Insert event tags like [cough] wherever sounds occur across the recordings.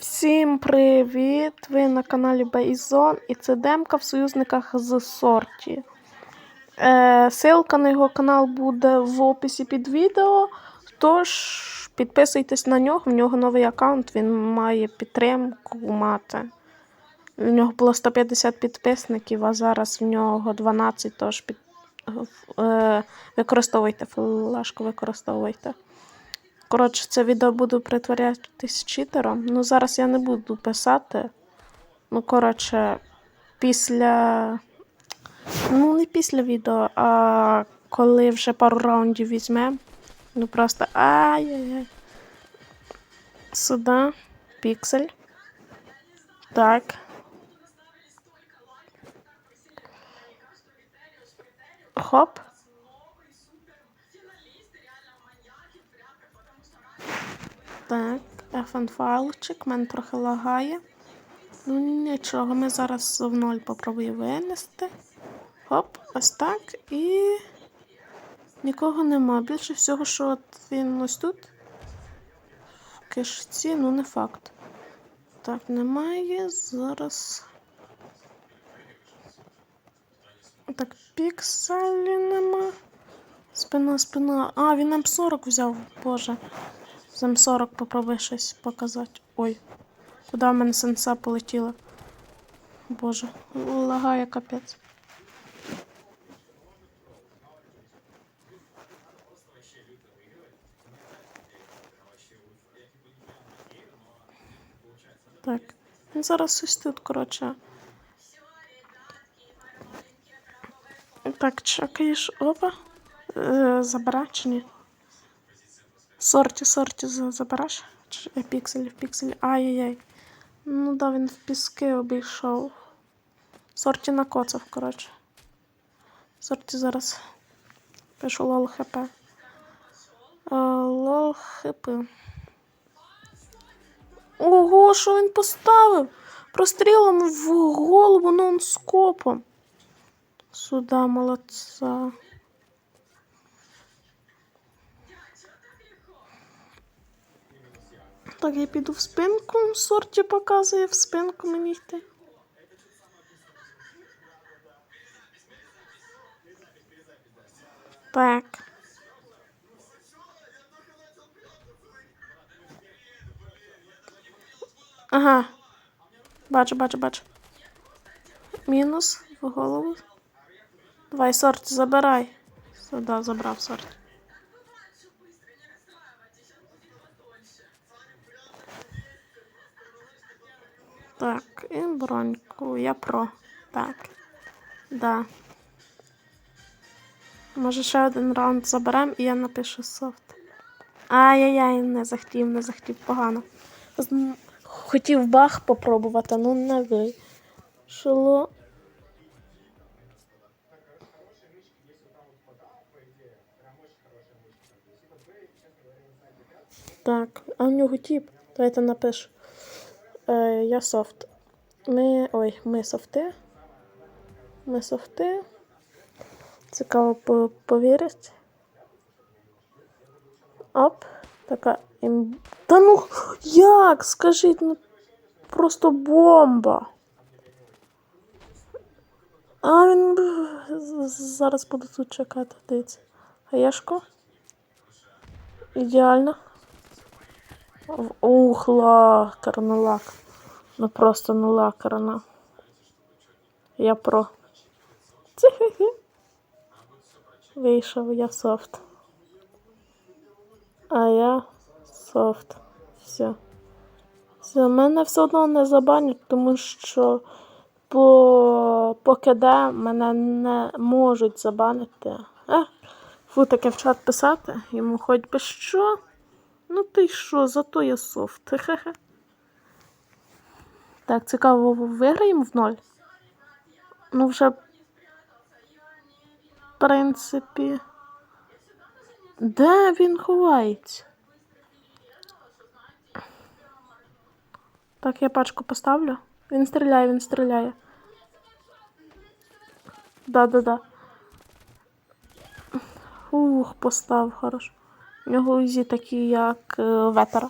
Всім привіт! Ви на каналі Бейзон і це демка в союзниках з Сорті. Е, ссылка на його канал буде в описі під відео. Тож підписуйтесь на нього, в нього новий аккаунт, він має підтримку мати. У нього було 150 підписників, а зараз в нього 12, тож під... е, використовуйте флешку, використовуйте. Коротше, це відео буду притворятись читером. Ну, зараз я не буду писати. Ну, коротше, після. Ну, не після відео, а коли вже пару раундів візьмемо. Ну просто ай-яй-яй. Сюди. Піксель. Так. Хоп. Так, FN файлчик, мене трохи лагає. Ну нічого, ми зараз в ноль попробую винести. Хоп, ось так. І нікого нема. Більше всього, що він ось тут. В кишці, ну не факт. Так, немає. Зараз. Так, пікселі нема. Спина, спина. А, він М40 взяв, боже. З М40 попробуй щось показати. Ой, куди в мене сенса полетіла? Боже, лагає капець. Так, він зараз ось тут, коротше. Так, чекаєш, опа. Е, чи ні? Сорті, сорті за- забереш? Е, в пікселі. Ай-яй-яй. Ну да, він в піски обійшов. Сорті накоцав, коротше. Сорті зараз. Пишу лол хп. Е, Лол хп. Ого, що він поставив? Прострілом в голову нон-скопом. Сюда, молодца. Так, я піду в спинку. Сорті показує в спинку мені йти. Так. Ага. Бачу, бачу, бачу. Мінус в голову. Давай, сорт, забирай. Сюди забрав сорт. Так, і броньку. Я про. Так. Да. Може ще один раунд заберемо і я напишу софт. Ай-яй-яй, не захотів, не захотів погано. Хотів бах попробувати, ну не вийшло. Так, а в нього тіп. Давайте напишу. Е, я софт. Ми. Ой, ми софти. Ми софти. Цікаво по- повірить. Оп. Така ім... Та ну як? Скажіть, ну просто бомба. А він зараз буду тут чекати, дивіться. Хаєшко. Ідеально. Ух, лакарна лак. Ну просто ну лакарна. Я про. [laughs] Вийшов я софт. А я софт. Все. Все, мене все одно не забанять, тому що по, по КД мене не можуть забанити. Е, фу, таке в чат писати. Йому хоч би що. Ну ти що, зато я софт. Так, цікаво, виграємо в ноль? Ну, вже, в принципі. Де він ховається? Так, я пачку поставлю. Він стріляє, він стріляє. Да-да-да. Ух, постав, хорош. В нього узі такі, як е, ветер.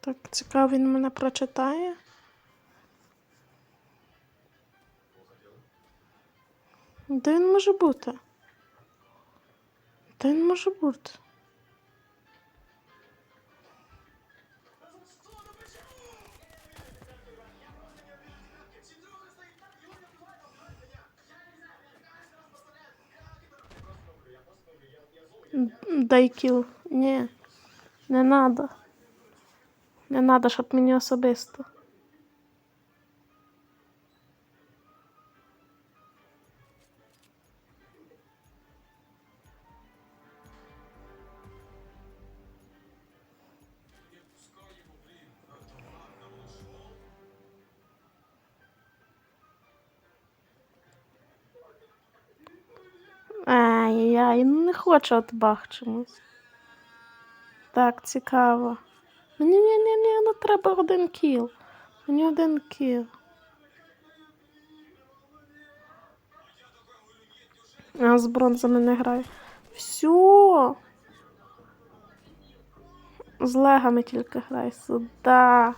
Так, цікаво, він мене прочитає. Де він може бути? Де він може бути? Дай кіл. Ні. Не надо. Не надо, щоб мені особисто. Ай-яй, ну не хочу от бах. Так, цікаво. Ні, ні, ні, ні, ну треба один кіл. Мені один кіл. А з бронзами не граю. Все. З легами тільки грай сюди.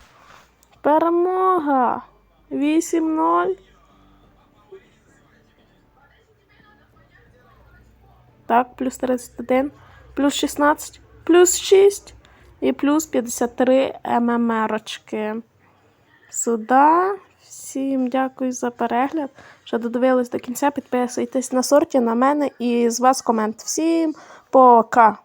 Перемога. 8-0. Так, плюс 31, плюс 16, плюс 6 і плюс 53 ММРочки. Сюди. Всім дякую за перегляд. Що додивились до кінця. Підписуйтесь на сорті на мене і з вас комент. Всім пока!